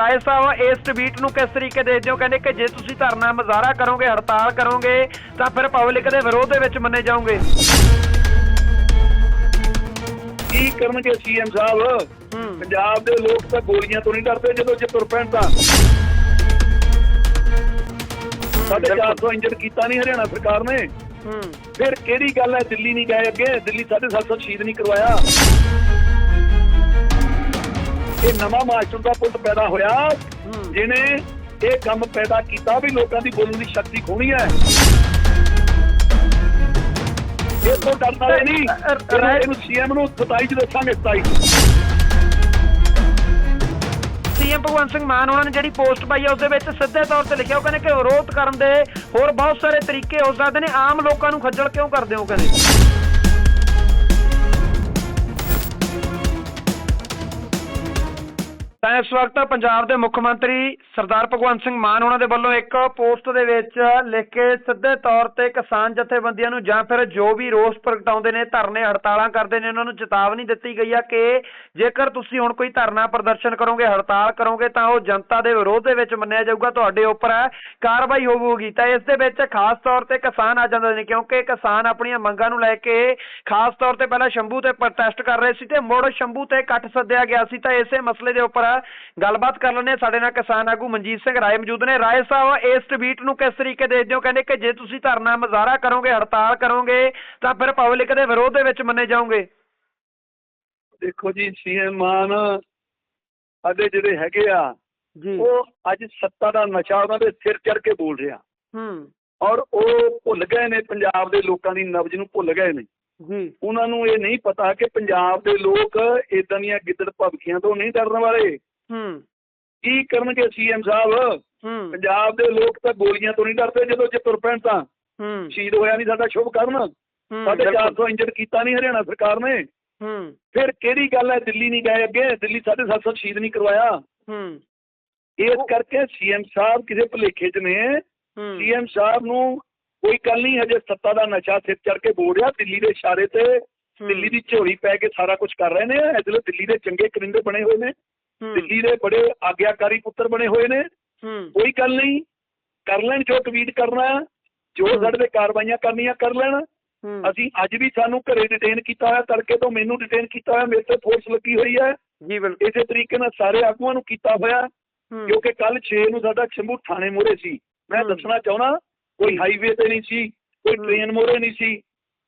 ਰਾਏ ਸਾਹਿਬ ਇਸ ਟਵੀਟ ਨੂੰ ਕਿਸ ਤਰੀਕੇ ਦੇਖਦੇ ਹੋ? ਕਹਿੰਦੇ ਕਿ ਜੇ ਤੁਸੀਂ ਧਰਨਾ ਮੁਜ਼ਾਹਰਾ ਕਰੋਗੇ ਹੜਤਾਲ ਕਰੋਗੇ ਤਾਂ ਫਿਰ ਪਬਲਿਕ ਦੇ ਵਿਰੋਧ ਦੇ ਵਿੱਚ ਮੰਨੇ ਜਾਓਗੇ। ਕੀ ਕਰਨਗੇ ਸੀਐਮ ਸਾਹਿਬ? ਪੰਜਾਬ ਦੇ ਲੋਕ ਤਾਂ ਗੋਲੀਆਂ ਤੋਂ ਨਹੀਂ ਡਰਦੇ ਜਦੋਂ ਜੇ ਤੁਰ ਪੈਣ ਤਾਂ। ਸਾਡੇ 400 ਇੰਜਨ ਕੀਤਾ ਨਹੀਂ ਹਰਿਆਣਾ ਸਰਕਾਰ ਨੇ। ਫਿਰ ਕਿਹੜੀ ਗੱਲ ਹੈ? ਦਿੱਲੀ ਨਹੀਂ ਗਏ ਅੱਗੇ। ਦਿੱਲੀ 750 ਸ਼ਹੀਦ ਨਹੀਂ ਕਰਵਾਇਆ। ਇਹ ਨਵਾਂ ਮਾਸਟਰ ਦਾ ਪੁੱਤ ਪੈਦਾ ਹੋਇਆ। ਜਿਹਨੇ ਇਹ ਕੰਮ ਪੈਦਾ ਕੀਤਾ ਵੀ ਲੋਕਾਂ ਦੀ ਬੋਲਣ ਦੀ ਸ਼ਕਤੀ ਖੋਣੀ ਹੈ। ਇਹ ਤੋਂ ਡਰਦਾ ਨਹੀਂ ਇਹਨੂੰ ਸੀਐਮ ਨੂੰ 27 ਚ ਦੱਸਾਂਗੇ 27 ਸੀਐਮ ਭਗਵੰਤ ਸਿੰਘ ਮਾਨ ਉਹਨਾਂ ਨੇ ਜਿਹੜੀ ਪੋਸਟ ਪਾਈ ਹੈ ਉਸ ਦੇ ਵਿੱਚ ਸਿੱਧੇ ਤੌਰ ਤੇ ਲਿਖਿਆ ਉਹ ਕਹਿੰਦੇ ਕਿ ਵਿਰੋਧ ਕਰਨ ਦੇ ਹੋਰ ਬਹੁਤ ਸਾਰੇ ਤਰੀਕੇ ਹੋ ਸਕਦੇ ਨੇ ਆਮ ਲੋਕਾਂ ਨੂੰ ਖੱਜਲ ਕਿਉਂ ਕਰਦੇ ਹੋ ਕਹਿੰਦੇ? ਤਾਂ ਇਸ ਵਕਤ ਪੰਜਾਬ ਦੇ ਮੁੱਖ ਮੰਤਰੀ ਸਰਦਾਰ ਭਗਵੰਤ ਸਿੰਘ ਮਾਨ ਉਹਨਾਂ ਦੇ ਵੱਲੋਂ ਇੱਕ ਪੋਸਟ ਦੇ ਵਿੱਚ ਲਿਖ ਕੇ ਸਿੱਧੇ ਤੌਰ ਤੇ ਕਿਸਾਨ ਜਥੇਬੰਦੀਆਂ ਨੂੰ ਜਾਂ ਫਿਰ ਜੋ ਵੀ ਰੋਸ ਪ੍ਰਗਟਾਉਂਦੇ ਨੇ, ਧਰਨੇ, ਹੜਤਾਲਾਂ ਕਰਦੇ ਨੇ, ਉਹਨਾਂ ਨੂੰ ਚੇਤਾਵਨੀ ਦਿੱਤੀ ਗਈ ਆ ਕਿ ਜੇਕਰ ਤੁਸੀਂ ਹੁਣ ਕੋਈ ਧਰਨਾ ਪ੍ਰਦਰਸ਼ਨ ਕਰੋਗੇ, ਹੜਤਾਲ ਕਰੋਗੇ, ਤਾਂ ਉਹ ਜਨਤਾ ਦੇ ਵਿਰੋਧ ਦੇ ਵਿੱਚ ਮੰਨਿਆ ਜਾਊਗਾ, ਤੁਹਾਡੇ ਉੱਪਰ ਕਾਰਵਾਈ ਹੋਊਗੀ। ਤਾਂ ਇਸ ਦੇ ਵਿੱਚ ਖਾਸ ਤੌਰ ਤੇ ਕਿਸਾਨ ਆ ਜਾਂਦੇ ਨੇ, ਕਿਉਂਕਿ ਕਿਸਾਨ ਆਪਣੀਆਂ ਮੰਗਾਂ ਨੂੰ ਲੈ ਕੇ ਖਾਸ ਤੌਰ ਤੇ ਪਹਿਲਾਂ ਸ਼ੰਭੂ ਤੇ ਪ੍ਰੋਟੈਸਟ ਕਰ ਰਹੇ ਸੀ ਤੇ ਮੁੜ ਸ਼ੰਭੂ ਤੇ ਇਕੱਠ ਸੱਦਿਆ ਗਿਆ ਸੀ, ਤਾਂ ਇਸੇ ਮਸਲੇ ਦੇ ਉੱਪਰ ਗੱਲਬਾਤ ਕਰ ਲੈਣੇ ਸਾਡੇ ਨਾਲ ਕਿਸਾਨ ਆਗੂ ਮਨਜੀਤ ਸਿੰਘ ਰਾਏ ਮੌਜੂਦ ਨੇ। ਰਾਏ ਸਾਹਿਬ ਇਸ ਟਵੀਟ ਨੂੰ ਕਿਸ ਤਰੀਕੇ ਦੇਖਦੇ ਹੋ ਕਹਿੰਦੇ ਕਿ ਜੇ ਤੁਸੀਂ ਧਰਨਾ ਮੁਜ਼ਾਹਰਾ ਕਰੋਗੇ ਹੜਤਾਲ ਕਰੋਗੇ ਤਾਂ ਫਿਰ ਪਬਲਿਕ ਦੇ ਵਿਰੋਧ ਦੇ ਵਿੱਚ ਮੰਨੇ ਜਾਓਗੇ। ਦੇਖੋ ਜੀ ਸੀਐਮ ਮਾਨ ਸਾਡੇ ਜਿਹੜੇ ਹੈਗੇ ਆ ਜੀ। ਉਹ ਅੱਜ ਸੱਤਾ ਦਾ ਨਸ਼ਾ ਉਹਨਾਂ ਦੇ ਸਿਰ ਚੜ ਕੇ ਬੋਲ ਰਿਹਾ। ਹੂੰ। ਔਰ ਉਹ ਭੁੱਲ ਗਏ ਨੇ ਪੰਜਾਬ ਦੇ ਲੋਕਾਂ ਦੀ ਨਬਜ਼ ਨੂੰ ਭੁੱਲ ਗਏ ਨੇ। ਉਹਨਾਂ ਨੂੰ ਇਹ ਨਹੀਂ ਪਤਾ ਕਿ ਪੰਜਾਬ ਦੇ ਲੋਕ ਇਦਾਂ ਦੀਆਂ ਗਿੱਦੜ ਭਵਕੀਆਂ ਤੋਂ ਨਹੀਂ ਡਰਨ ਵਾਲੇ। ਹੂੰ। ਕੀ ਕਰਨਗੇ ਸੀਐਮ ਸਾਹਿਬ? ਹੂੰ। ਪੰਜਾਬ ਦੇ ਲੋਕ ਤਾਂ ਗੋਲੀਆਂ ਤੋਂ ਨਹੀਂ ਡਰਦੇ ਜਦੋਂ ਜੇ ਤੁਰ ਪੈਣ ਤਾਂ। ਹੂੰ। ਸ਼ਹੀਦ ਹੋਇਆ ਨਹੀਂ ਸਾਡਾ ਸ਼ੁਭ ਕਰਨ। ਸਾਡੇ ਬਿਲਕੁਲ। 400 ਇੰਜਨ ਕੀਤਾ ਨਹੀਂ ਹਰਿਆਣਾ ਸਰਕਾਰ ਨੇ। ਹੂੰ। ਫਿਰ ਕਿਹੜੀ ਗੱਲ ਹੈ? ਦਿੱਲੀ ਨਹੀਂ ਗਏ ਅੱਗੇ? ਦਿੱਲੀ 750 ਸ਼ਹੀਦ ਨਹੀਂ ਕਰਵਾਇਆ। ਹੂੰ। ਇਸ ਕਰਕੇ ਸੀਐਮ ਸਾਹਿਬ ਕਿਸੇ ਭੁਲੇਖੇ 'ਚ ਨੇ। ਸੀਐਮ ਸਾਹਿਬ ਨੂੰ ਕੋਈ ਗੱਲ ਨਹੀਂ ਹਜੇ ਸੱਤਾ ਦਾ ਨਸ਼ਾ ਸਿਰ ਚੜ ਕੇ ਬੋਲ ਰਿਹਾ। ਦਿੱਲੀ ਦੇ ਇਸ਼ਾਰੇ ਤੇ ਦਿੱਲੀ ਦੀ ਝੋਲੀ ਪੈ ਕੇ ਸਾਰਾ ਕੁਝ ਕਰ ਰਹੇ ਨੇ। ਇਧਰ ਦਿੱਲੀ ਦੇ ਚੰਗੇ ਕਰਿੰਦੇ ਬਣੇ ਹੋਏ ਨੇ। ਦਿੱਲੀ ਦੇ ਬੜੇ ਆਗਿਆਕਾਰੀ ਪੁੱਤਰ ਬਣੇ ਹੋਏ ਨੇ। ਕੋਈ ਗੱਲ ਨਹੀਂ ਕਰ ਲੈਣ ਜੋ ਟਵੀਟ ਕਰਨਾ ਜੋ। ਸਾਡੇ ਤੇ ਕਾਰਵਾਈਆਂ ਕਰਨੀਆਂ ਕਰ ਲੈਣ। ਅਸੀਂ ਅੱਜ ਵੀ ਸਾਨੂੰ ਘਰੇ ਡਿਟੇਨ ਕੀਤਾ ਹੋਇਆ ਤੜਕੇ ਤੋਂ ਮੈਨੂੰ ਡਿਟੇਨ ਕੀਤਾ ਹੋਇਆ ਮੇਰੇ ਤੇ ਫੋਰਸ ਲੱਗੀ ਹੋਈ ਹੈ। ਜੀ ਬਿਲਕੁਲ ਇਸੇ ਤਰੀਕੇ ਨਾਲ ਸਾਰੇ ਆਗੂਆਂ ਨੂੰ ਕੀਤਾ ਹੋਇਆ ਕਿਉਂਕਿ ਕੱਲ 6 ਨੂੰ ਸਾਡਾ ਸ਼ੰਭੂ ਥਾਣੇ ਮੋਰੇ ਸੀ। ਮੈਂ। ਦੱਸਣਾ ਚਾਹਣਾ ਕੋਈ ਹਾਈਵੇ ਤੇ ਨਹੀਂ ਸੀ ਕੋਈ। ਟ੍ਰੇਨ ਮੋਰੇ ਨਹੀਂ ਸੀ।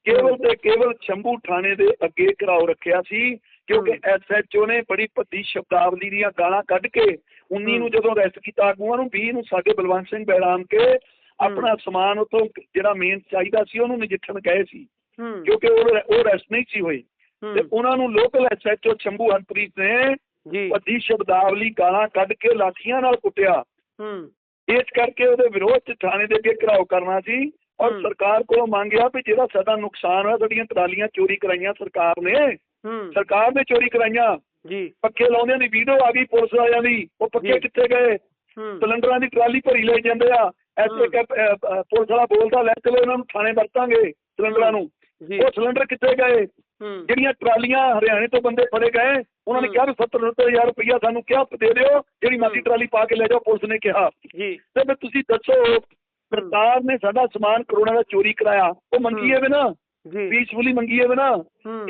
ਕੇਵਲ ਤੇ ਕੇਵਲ ਸ਼ੰਭੂ ਥਾਣੇ ਦੇ ਅੱਗੇ ਘਰਾਓ ਰੱਖਿਆ ਸੀ ਕਿਉਂਕਿ। ਐਸਐਚਓ ਨੇ ਬੜੀ ਭੱਦੀ ਸ਼ਬਦਾਵਲੀ ਦੀਆਂ ਗਾਲਾਂ ਕੱਢ ਕੇ 19 ਨੂੰ। ਜਦੋਂ ਅਰੈਸਟ ਕੀਤਾ ਆਗੂਆਂ ਨੂੰ 20 ਨੂੰ ਸਾਡੇ ਬਲਵੰਤ ਸਿੰਘ ਬੈਰਾਮ ਕੇ ਆਪਣਾ ਸਮਾਨ ਉਤੋਂ ਜਿਹੜਾ ਮੇਨ ਚਾਹੀਦਾ ਸੀ ਉਹਨੂੰ ਨਜਿੱਠਣ ਗਏ ਸੀ। ਕਿਉਂਕਿ ਉਹ ਉਹ ਅਰੈਸਟ ਨਹੀਂ ਸੀ ਹੋਏ ਹੂੰ, ਤੇ ਉਹਨਾਂ ਨੂੰ ਲੋਕਲ ਐਸਐਚਓ ਸ਼ੰਭੂ ਹਰਪ੍ਰੀਤ ਨੇ ਜੀ। ਭੱਦੀ ਸ਼ਬਦਾਵਲੀ ਗਾਲਾਂ ਕੱਢ ਕੇ ਲਾਠੀਆਂ ਨਾਲ ਕੁੱਟਿਆ। ਹੂੰ। ਇਸ ਕਰਕੇ ਉਹਦੇ ਵਿਰੋਧ ਚ ਥਾਣੇ ਦੇ ਅੱਗੇ ਘਰਾਓ ਕਰਨਾ ਸੀ ਔਰ। ਸਰਕਾਰ ਕੋਲੋਂ ਮੰਗਿਆ ਵੀ ਜਿਹੜਾ ਸਾਡਾ ਨੁਕਸਾਨ ਹੋਇਆ ਸਾਡੀਆਂ ਟਰਾਲੀਆਂ ਚੋਰੀ ਕਰਾਈਆਂ ਸਰਕਾਰ ਨੇ। ਸਰਕਾਰ ਨੇ ਚੋਰੀ ਕਰਾਈਆਂ। ਜੀ। ਪੱਕੇ ਲਾਉਂਦਿਆਂ ਦੀ ਵੀਡੀਓ ਆ ਗਈ ਪੁਲਿਸ ਵਾਲਿਆਂ ਦੀ। ਉਹ ਪੱਕੇ। ਕਿੱਥੇ ਗਏ? ਸਿਲੰਡਰਾਂ ਦੀ ਟਰਾਲੀ ਭਰੀ ਲੈ ਜਾਂਦੇ ਆ। ਐਸੇ ਕਿ ਪੁਲਿਸ ਵਾਲਾ ਬੋਲਦਾ ਲੈ ਚਲੋ ਇਹਨਾਂ ਨੂੰ ਥਾਣੇ ਵਰਤਾਂਗੇ ਸਿਲੰਡਰਾਂ ਨੂੰ। ਉਹ ਸਿਲੰਡਰ ਕਿੱਥੇ ਗਏ? ਜਿਹੜੀਆਂ ਟਰਾਲੀਆਂ ਹਰਿਆਣੇ ਤੋਂ ਬੰਦੇ ਫੜੇ ਗਏ ਉਹਨਾਂ ਨੇ। ਕਿਹਾ ਵੀ 70 ਹਜ਼ਾਰ ਰੁਪਈਆ ਸਾਨੂੰ ਕਿਹਾ ਦੇ ਦਿਓ ਜਿਹੜੀ ਮਰਜ਼ੀ। ਟਰਾਲੀ ਪਾ ਕੇ ਲੈ ਜਾਓ ਪੁਲਿਸ ਨੇ ਕਿਹਾ। ਜੀ। ਤੇ ਫਿਰ ਤੁਸੀਂ ਦੱਸੋ ਸਰਕਾਰ ਨੇ ਸਾਡਾ ਸਮਾਨ ਕਰੋਨਾ ਦਾ ਚੋਰੀ ਕਰਾਇਆ। ਉਹ ਮੰਗੀਏ ਵੀ ਨਾ ਜੀ। ਪੀਸਫੁਲੀ ਮੰਗੀਏ ਵੀ ਨਾ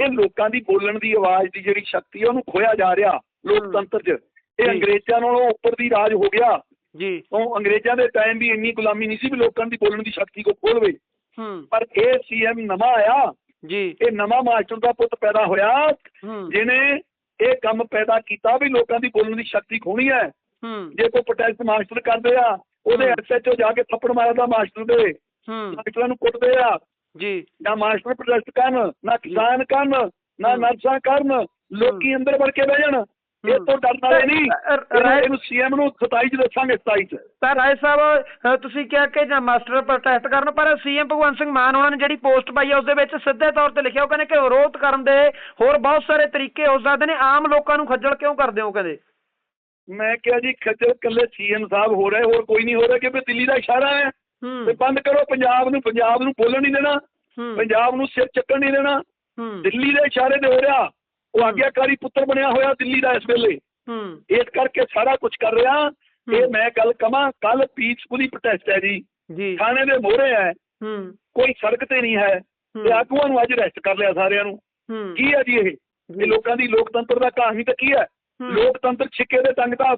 ਇਹ ਲੋਕਾਂ ਦੀ ਬੋਲਣ ਦੀ ਆਵਾਜ਼ ਦੀ ਜਿਹੜੀ ਸ਼ਕਤੀ ਹੈ ਉਹਨੂੰ ਖੋਇਆ ਜਾ ਰਿਹਾ ਲੋਕਤੰਤਰ 'ਚ। ਇਹ। ਅੰਗਰੇਜ਼ਾਂ ਨਾਲੋਂ ਉੱਪਰ ਦੀ ਰਾਜ ਹੋ ਗਿਆ। ਜੀ। ਉਹ ਅੰਗਰੇਜ਼ਾਂ ਦੇ ਟਾਈਮ ਵੀ ਇੰਨੀ ਗੁਲਾਮੀ ਨਹੀਂ ਸੀ ਵੀ ਲੋਕਾਂ ਦੀ ਬੋਲਣ ਦੀ ਸ਼ਕਤੀ ਕੋ ਖੋਲਵੇ। ਹੂੰ। ਪਰ ਇਹ ਸੀਐਮ ਨਵਾਂ ਆਇਆ। ਜੀ। ਇਹ ਨਵਾਂ ਮਾਸਟਰ ਦਾ ਪੁੱਤ ਪੈਦਾ ਹੋਇਆ। ਜਿਹਨੇ ਇਹ ਕੰਮ ਪੈਦਾ ਕੀਤਾ ਵੀ ਲੋਕਾਂ ਦੀ ਬੋਲਣ ਦੀ ਸ਼ਕਤੀ ਖੋਣੀ ਹੈ। ਹੂੰ। ਜੇ ਕੋਈ ਪ੍ਰੋਟੈਸਟ ਮਾਸਟਰ ਕਰਦੇ ਆ ਉਹਦੇ। ਐਸਐਚਓ ਜਾ ਕੇ ਥੱਪੜ ਮਾਰਦਾ ਮਾਸਟਰ ਦੇ। ਹੂੰ। ਮਾਸਟਰਾਂ ਨੂੰ ਕੁੱਟਦੇ ਆ। ਜੀ। ਨਾ ਮਾਸਟਰ ਪ੍ਰੋਟੈਸਟ ਕਰਨ ਨਾ ਕਿਸਾਨ ਕਰਨ ਨਾ। ਨਰਸਾਂ ਕਰਨ ਲੋਕੀ ਅੰਦਰ ਵੜ ਕੇ ਬਹਿ ਜਾਣ। ਇਹ ਤੋਂ ਡਰਨਾ ਹੀ। ਨਹੀਂ। ਅ- ਅ- ਇਹਨੂੰ- ਰਾਏ- ਇਹਨੂੰ ਸੀਐਮ ਨੂੰ 27 ਚ ਦੱਸਾਂਗੇ 27 ਚ। ਤਾਂ ਰਾਏ ਸਾਹਿਬ ਅ, ਤੁਸੀਂ ਕਿਹਾ ਕਿ ਜਾਂ ਮਾਸਟਰ ਪ੍ਰੋਟੈਸਟ ਕਰਨ ਪਰ ਸੀਐਮ ਭਗਵੰਤ ਸਿੰਘ ਮਾਨ ਉਹਨਾਂ ਨੇ ਜਿਹੜੀ ਪੋਸਟ ਪਾਈ ਹੈ ਉਸ ਦੇ ਵਿੱਚ ਸਿੱਧੇ ਤੌਰ ਤੇ ਲਿਖਿਆ ਉਹ ਕਹਿੰਦੇ ਕਿ ਵਿਰੋਧ ਕਰਨ ਦੇ ਹੋਰ ਬਹੁਤ ਸਾਰੇ ਤਰੀਕੇ ਹੋ ਸਕਦੇ ਨੇ। ਆਮ ਲੋਕਾਂ ਨੂੰ ਖੱਜਲ ਕਿਉਂ ਕਰਦੇ ਹੋ ਕਹਿੰਦੇ ਮੈਂ ਕਿਹਾ ਜੀ ਖੱਜਲ ਕੱਲੇ ਸੀਐਮ ਸਾਹਿਬ ਹੋ ਰਹੇ ਹੋਰ ਕੋਈ ਨਹੀਂ ਹੋ ਰਿਹਾ ਕਿ ਵੀ ਦਿੱਲੀ ਦਾ ਇਸ਼ਾਰਾ ਹੈ। ਤੇ ਹੂੰ ਬੰਦ ਕਰੋ ਪੰਜਾਬ ਨੂੰ ਪੰਜਾਬ ਨੂੰ ਬੋਲਣ ਨਹੀਂ ਦੇਣਾ। ਪੰਜਾਬ ਨੂੰ ਸਿਰ ਚੱਕਣ ਨਹੀਂ ਦੇਣਾ। ਹੂੰ। ਦਿੱਲੀ ਦੇ ਇਸ਼ਾਰੇ ਤੇ ਹੋ ਰਿਹਾ। ਉਹ ਆਗਿਆਕਾਰੀ ਪੁੱਤਰ ਬਣਿਆ ਹੋਇਆ ਦਿੱਲੀ ਦਾ ਇਸ ਵੇਲੇ। ਹੂੰ। ਇਸ ਕਰਕੇ ਸਾਰਾ ਕੁਝ ਕਰ ਰਿਹਾ। ਇਹ ਮੈਂ ਗੱਲ ਕਵਾਂ ਕੱਲ ਪੀਸਫੁਲੀ ਪ੍ਰੋਟੈਸਟ ਹੈ ਜੀ। ਜੀ। ਥਾਣੇ ਦੇ ਮੋਹਰੇ ਹੈ। ਹੂੰ। ਕੋਈ ਸੜਕ ਤੇ ਨਹੀਂ ਹੈ। ਤੇ ਆਗੂਆਂ ਨੂੰ ਅੱਜ ਅਰੈਸਟ ਕਰ ਲਿਆ ਸਾਰਿਆਂ ਨੂੰ। ਹੂੰ। ਕੀ ਹੈ ਜੀ ਇਹ? ਇਹ ਲੋਕਾਂ ਦੀ ਲੋਕਤੰਤਰ ਦਾ ਕਹਾਣੀ ਤਾਂ ਕੀ ਹੈ। ਲੋਕਤੰਤਰ ਛਿੱਕੇ ਦੇ ਟੰਗ ਤਾਂ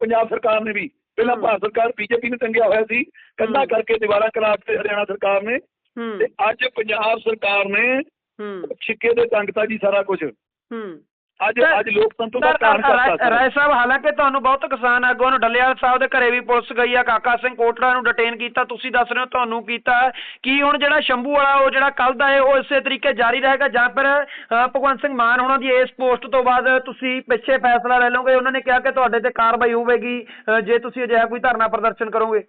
ਪੰਜਾਬ ਸਰਕਾਰ ਨੇ ਵੀ। ਪਹਿਲਾਂ। ਭਾਰਤ ਸਰਕਾਰ ਬੀਜੇਪੀ ਨੇ ਟੰਗਿਆ ਹੋਇਆ ਸੀ। ਕੰਧਾ। ਕਰਕੇ ਦੀਵਾਰਾਂ ਕਰਾ ਦਿੱਤੇ ਹਰਿਆਣਾ ਸਰਕਾਰ ਨੇ। ਤੇ ਅੱਜ ਪੰਜਾਬ ਸਰਕਾਰ ਨੇ ਛਿੱਕੇ ਦੇ ਟੰਗ ਤਾਂ ਜੀ ਸਾਰਾ ਕੁਝ ਹੂੰ। ਅੱਜ ਸਰ- ਅੱਜ ਲੋਕਤੰਤਰ ਦਾ ਸਰ ਕਾਰਨ ਕਰਤਾ ਰਾਏ ਸਾਰਾ। ਰਾਏ ਸਾਹਿਬ ਹਾਲਾਂਕਿ ਤੁਹਾਨੂੰ ਬਹੁਤ ਕਿਸਾਨ ਆਗੂਆਂ ਨੂੰ ਡੱਲੇਵਾਲ ਸਾਹਿਬ ਦੇ ਘਰੇ ਵੀ ਪੁਲਿਸ ਗਈ ਆ ਕਾਕਾ ਸਿੰਘ ਕੋਟੜਾ ਨੂੰ ਡਿਟੇਨ ਕੀਤਾ ਤੁਸੀਂ ਦੱਸ ਰਹੇ ਹੋ ਤੁਹਾਨੂੰ ਕੀਤਾ। ਕੀ ਹੁਣ ਜਿਹੜਾ ਸ਼ੰਭੂ ਵਾਲਾ ਉਹ ਜਿਹੜਾ ਕੱਲ ਦਾ ਹੈ ਉਹ ਇਸੇ ਤਰੀਕੇ ਜਾਰੀ ਰਹੇਗਾ? ਜਾਂ ਫਿਰ ਅ, ਭਗਵੰਤ ਸਿੰਘ ਮਾਨ ਦੀ ਇਸ ਪੋਸਟ ਤੋਂ ਬਾਅਦ ਤੁਸੀਂ ਪਿੱਛੇ ਫੈਸਲਾ ਲੈ ਲਓਗੇ? ਉਹਨਾਂ ਨੇ ਕਿਹਾ ਕਿ ਤੁਹਾਡੇ ਤੇ ਕਾਰਵਾਈ ਹੋਵੇਗੀ ਜੇ ਤੁਸੀਂ ਅਜਿਹਾ ਕੋਈ ਧਰਨਾ ਪ੍ਰਦਰਸ਼ਨ ਕਰੋਗੇ।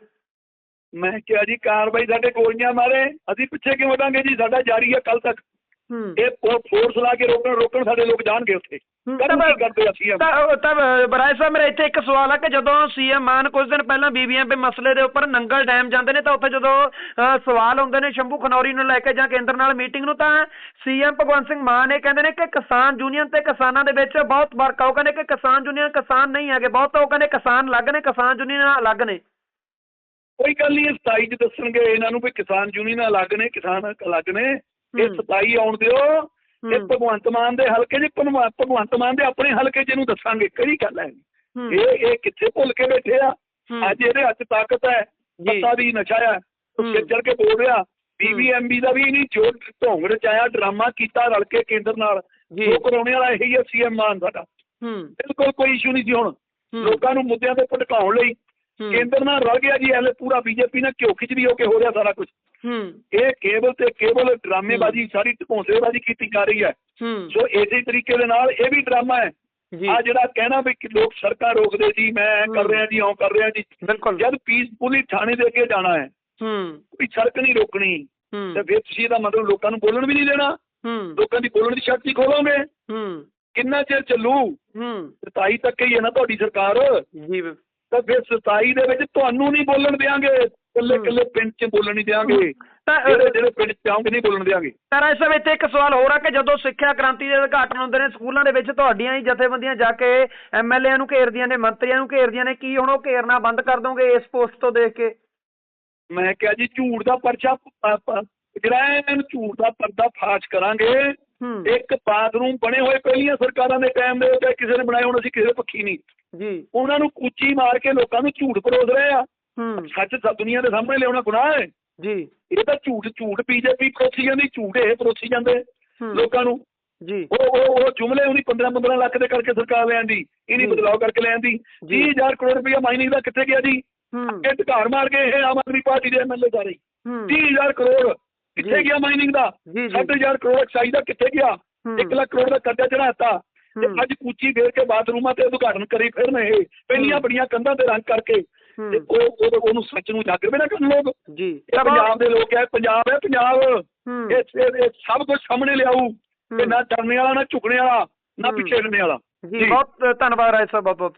ਮੈਂ ਕਿਹਾ ਜੀ ਕਾਰਵਾਈ ਸਾਡੇ ਗੋਲੀਆਂ ਮਾਰੇ ਅਸੀਂ ਪਿੱਛੇ ਕਿਉਂ ਜੀ? ਸਾਡਾ ਜਾਰੀ ਹੈ ਕੱਲ ਤੱਕ। ਇਹ ਫੋ- ਫੋਰਸ ਲਾ ਕੇ ਰੋਕਣ ਰੋਕਣ ਸਾਡੇ ਲੋਕ ਜਾਣਗੇ ਉੱਥੇ। ਹੂੰ, ਕਰਨ ਤਾਂ- ਕੀ ਕਰਦੇ ਅਸੀਂ ਤਾਂ ਤਾਂ ਬਰਾਏ ਸਾਹਿਬ ਮੇਰਾ ਇੱਥੇ ਇੱਕ ਸਵਾਲ ਹੈ ਕਿ ਜਦੋਂ ਸੀਐਮ ਮਾਨ ਕੁਝ ਦਿਨ ਪਹਿਲਾਂ ਬੀਬੀਐਮਪੀ ਮਸਲੇ ਦੇ ਉੱਪਰ ਨੰਗਲ ਡੈਮ ਜਾਂਦੇ ਨੇ ਤਾਂ ਉੱਥੇ ਜਦੋਂ ਸਵਾਲ ਹੁੰਦੇ ਨੇ ਸ਼ੰਭੂ ਖਨੌਰੀ ਨੂੰ ਲੈ ਕੇ ਜਾਂ ਕੇਂਦਰ ਨਾਲ ਮੀਟਿੰਗ ਨੂੰ ਤਾਂ ਸੀਐਮ ਭਗਵੰਤ ਸਿੰਘ ਮਾਨ ਇਹ ਕਹਿੰਦੇ ਨੇ ਕਿ ਕਿਸਾਨ ਯੂਨੀਅਨ ਤੇ ਕਿਸਾਨਾਂ ਦੇ ਵਿੱਚ ਬਹੁਤ ਫ਼ਰਕ ਆ। ਉਹ ਕਹਿੰਦੇ ਕਿ ਕਿਸਾਨ ਯੂਨੀਅਨ ਕਿਸਾਨ ਨਹੀਂ ਹੈਗੇ ਬਹੁਤ ਉਹ ਕਹਿੰਦੇ ਕਿਸਾਨ ਅਲੱਗ ਨੇ ਕਿਸਾਨ ਯੂਨੀਅਨ ਅਲੱਗ ਨੇ। ਕੋਈ ਗੱਲ ਨਹੀਂ ਇਹ 27 ਚ ਦੱਸਣਗੇ ਇਹਨਾਂ ਨੂੰ ਵੀ ਕਿਸਾਨ ਯੂਨੀਅਨ ਅਲੱਗ ਨੇ ਕਿਸਾਨ ਅਲੱਗ ਨੇ। ਇਹ। 27 ਆਉਣ ਦਿਓ ਇਹ। ਭਗਵੰਤ ਮਾਨ ਦੇ ਹਲਕੇ ਚ ਭਗਵੰਤ ਭਗਵੰਤ ਮਾਨ ਦੇ ਆਪਣੇ ਹਲਕੇ ਚ ਇਹਨੂੰ ਦੱਸਾਂਗੇ ਕਿਹੜੀ ਗੱਲ ਹੈ। ਇਹ ਇਹ ਕਿੱਥੇ ਭੁੱਲ ਕੇ ਬੈਠੇ ਆ। ਅੱਜ ਇਹਦੇ ਹੱਥ ਤਾਕਤ ਹੈ ਜੀ। ਪੱਤਾ ਦੀ ਨਸ਼ਾ ਹੈ ਕੇ ਬੋਲ ਰਿਹਾ ਬੀਬੀਐਮਬੀ ਦਾ ਵੀ ਨਹੀਂ ਜੋ ਢੋਂਗ ਰਚਾਇਆ ਡਰਾਮਾ ਕੀਤਾ ਰਲ ਕੇ ਕੇਂਦਰ ਨਾਲ ਜੀ। ਜੋ ਕਰਾਉਣੇ ਵਾਲਾ ਇਹੀ ਹੈ ਸੀਐਮ ਮਾਨ ਸਾਡਾ ਬਿਲਕੁਲ ਕੋਈ ਇਸ਼ੂ ਨਹੀਂ ਸੀ ਹੁਣ। ਲੋਕਾਂ ਨੂੰ ਮੁੱਦਿਆਂ ਤੇ ਭਟਕਾਉਣ ਲਈ। ਕੇਂਦਰ ਨਾਲ ਰਲ ਗਿਆ ਜੀ ਐਲੇ ਪੂਰਾ ਬੀਜੇਪੀ ਨਾਲ ਘਿਓ ਖਿਚੜੀ ਹੋ ਕੇ ਹੋ ਰਿਹਾ ਸਾਰਾ ਕੁਝ ਇਹ ਕੇਵਲ ਤੇ ਕੇਵਲ ਡਰਾਮੇਬਾਜ਼ੀ ਸਾਰੀ ਢਕੋਸੇਬਾਜ਼ੀ ਕੀਤੀ ਜਾ ਰਹੀ ਹੈ। ਸੋ ਇਸੇ ਤਰੀਕੇ ਦੇ ਨਾਲ ਇਹ ਵੀ ਡਰਾਮਾ ਹੈ। ਆ ਜਿਹੜਾ ਕਹਿਣਾ ਵੀ ਕਿ ਲੋਕ ਸੜਕਾਂ ਰੋਕਦੇ ਜੀ ਮੈਂ ਕਰ। ਰਿਹਾ ਜੀ ਉਹ ਕਰ ਰਿਹਾ ਜੀ। ਜਦ ਪੀਸਫੁਲੀ ਥਾਣੇ ਦੇ ਅੱਗੇ ਜਾਣਾ ਹੈ ਹੂੰ। ਕੋਈ ਸੜਕ ਨਹੀਂ ਰੋਕਣੀ। ਤੇ ਫਿਰ ਤੁਸੀਂ ਇਹਦਾ ਮਤਲਬ ਲੋਕਾਂ ਨੂੰ ਬੋਲਣ ਵੀ ਨਹੀਂ ਦੇਣਾ। ਹੂੰ। ਲੋਕਾਂ ਦੀ ਬੋਲਣ ਦੀ ਸ਼ਕਤੀ ਖੋਲੋਗੇ। ਹੂੰ। ਕਿੰਨਾ ਚਿਰ ਚੱਲੂ? ਹੂੰ। 27 ਤੱਕ ਹੀ ਹੈ ਨਾ ਤੁਹਾਡੀ ਸਰਕਾਰ। ਜੀ ਤਾਂ ਫਿਰ 27 ਦੇ ਵਿੱਚ ਤੁਹਾਨੂੰ ਨਹੀਂ ਬੋਲਣ ਦਿਆਂਗੇ। ਇਕੱਲੇ ਹੂੰ। ਇਕੱਲੇ ਪਿੰਡ 'ਚ ਬੋਲਣ ਨਹੀਂ ਦਿਆਂਗੇ। ਤਾਂ ਜਿਹੜੇ ਜਿਹੜੇ ਪਿੰਡ 'ਚ ਆਉਂਗੇ ਨਹੀਂ ਬੋਲਣ ਦਿਆਂਗੇ। ਤਾਂ ਰਾਏ ਸਾਹਿਬ ਇੱਥੇ ਇੱਕ ਸਵਾਲ ਹੋਰ ਆ ਕਿ ਜਦੋਂ ਸਿੱਖਿਆ ਕ੍ਰਾਂਤੀ ਦੇ ਉਦਘਾਟਨ ਹੁੰਦੇ ਨੇ ਸਕੂਲਾਂ ਦੇ ਵਿੱਚ ਤੁਹਾਡੀਆਂ ਹੀ ਜਥੇਬੰਦੀਆਂ ਜਾ ਕੇ ਐਮਐਲਏ ਨੂੰ ਘੇਰਦੀਆਂ ਨੇ ਮੰਤਰੀਆਂ ਨੂੰ ਘੇਰਦੀਆਂ ਨੇ ਕੀ ਹੁਣ ਉਹ ਘੇਰਨਾ ਬੰਦ ਕਰ ਦੋਗੇ ਇਸ ਪੋਸਟ ਤੋਂ ਦੇਖ ਕੇ? ਮੈਂ ਕਿਹਾ ਜੀ ਝੂਠ ਦਾ ਪਰਚਾ ਜਿਹੜਾ ਇਹਨਾਂ ਨੂੰ ਝੂਠ ਦਾ ਪਰਦਾ ਫਾਸ਼ ਕਰਾਂਗੇ ਇੱਕ ਬਾਥਰੂਮ ਬਣੇ ਹੋਏ ਪਹਿਲੀਆਂ ਸਰਕਾਰਾਂ ਦੇ ਟਾਈਮ ਦੇ ਉੱਤੇ ਕਿਸੇ ਨੇ ਬਣਾਏ ਹੁਣ ਅਸੀਂ ਕਿਸੇ ਪੱਖੀ ਨਹੀਂ। ਜੀ। ਉਹਨਾਂ ਨੂੰ ਕੂਚੀ ਮਾਰ ਕੇ ਲੋਕਾਂ ਨੂੰ ਝੂਠ ਪਰੋਸ ਰਹੇ ਆ। ਸੱਚ ਸਭ ਦੁਨੀਆ ਦੇ ਸਾਹਮਣੇ ਲਿਆਉਣਾ ਗੁਨਾਹ ਹੈ। ਜੀ। ਇਹ ਤਾਂ ਝੂਠ ਝੂਠ ਬੀਜੇਪੀ ਪਰੋਸੀ ਜਾਂਦੀ ਝੂਠ ਇਹ ਪਰੋਸੀ ਜਾਂਦੇ ਲੋਕਾਂ ਨੂੰ। ਜੀ। ਉਹ ਉਹ ਉਹ ਜੁਮਲੇ ਉਹਦੀ 15 15 ਲੱਖ ਦੇ ਕਰਕੇ ਸਰਕਾਰ ਲਿਆਂਦੀ ਇਹਨੀ ਜੀ। ਬਦਲਾਅ ਕਰਕੇ ਲਿਆਂਦੀ ਜੀ। 30000 ਕਰੋੜ ਰੁਪਇਆ ਮਾਈਨਿੰਗ ਦਾ ਕਿੱਥੇ ਗਿਆ ਜੀ? ਇਹ ਢਕਾਰ ਮਾਰ ਕੇ ਇਹ ਆਮ ਆਦਮੀ ਪਾਰਟੀ ਦੇ ਐਮਐਲਏ ਸਾਰੇ। ਹੂੰ। 30000 ਕਰੋੜ ਕਿੱਥੇ। ਗਿਆ ਮਾਈਨਿੰਗ ਦਾ ਜੀ, ਜੀ। 60000 ਕਰੋੜ ਐਕਸਾਈਜ਼ ਦਾ ਕਿੱਥੇ ਗਿਆ ਹੂੰ। 1 ਲੱਖ ਕਰੋੜ ਦਾ ਕਰਜ਼ਾ ਚੜਾਤਾ ਤੇ। ਅੱਜ ਕੂਚੀ ਫੇਰ ਕੇ ਬਾਥਰੂਮਾਂ ਤੇ ਉਦਘਾਟਨ ਕਰੀ ਫਿਰਨ ਇਹ ਪਹਿਲੀਆਂ। ਬੜੀਆਂ ਕੰਧਾਂ ਤੇ ਰੰਗ ਕਰਕੇ। ਤੇ ਉਹ ਉਹ- ਉਹਨੂੰ ਸੱਚ ਨੂੰ ਜਾਗਰ ਵੀ ਨਾ ਕਰਨ ਲੋਕ ਜੀ ਇਹ ਪੰਜਾਬ ਦੇ ਲੋਕ ਹੈ ਪੰਜਾਬ ਹੈ ਪੰਜਾਬ। ਇਹ ਸਭ ਕੁਝ ਸਾਹਮਣੇ ਲਿਆਊ ਤੇ। ਨਾ ਡਰਨੇ ਵਾਲਾ ਨਾ ਝੁਕਣੇ ਵਾਲਾ ਨਾ। ਪਿੱਛੇ ਹਟਣੇ ਵਾਲਾ ਜੀ ਬਹੁਤ ਧੰਨਵਾਦ ਰਾਏ ਸਾਹਿਬ ਬਹੁਤ ਬਹੁਤ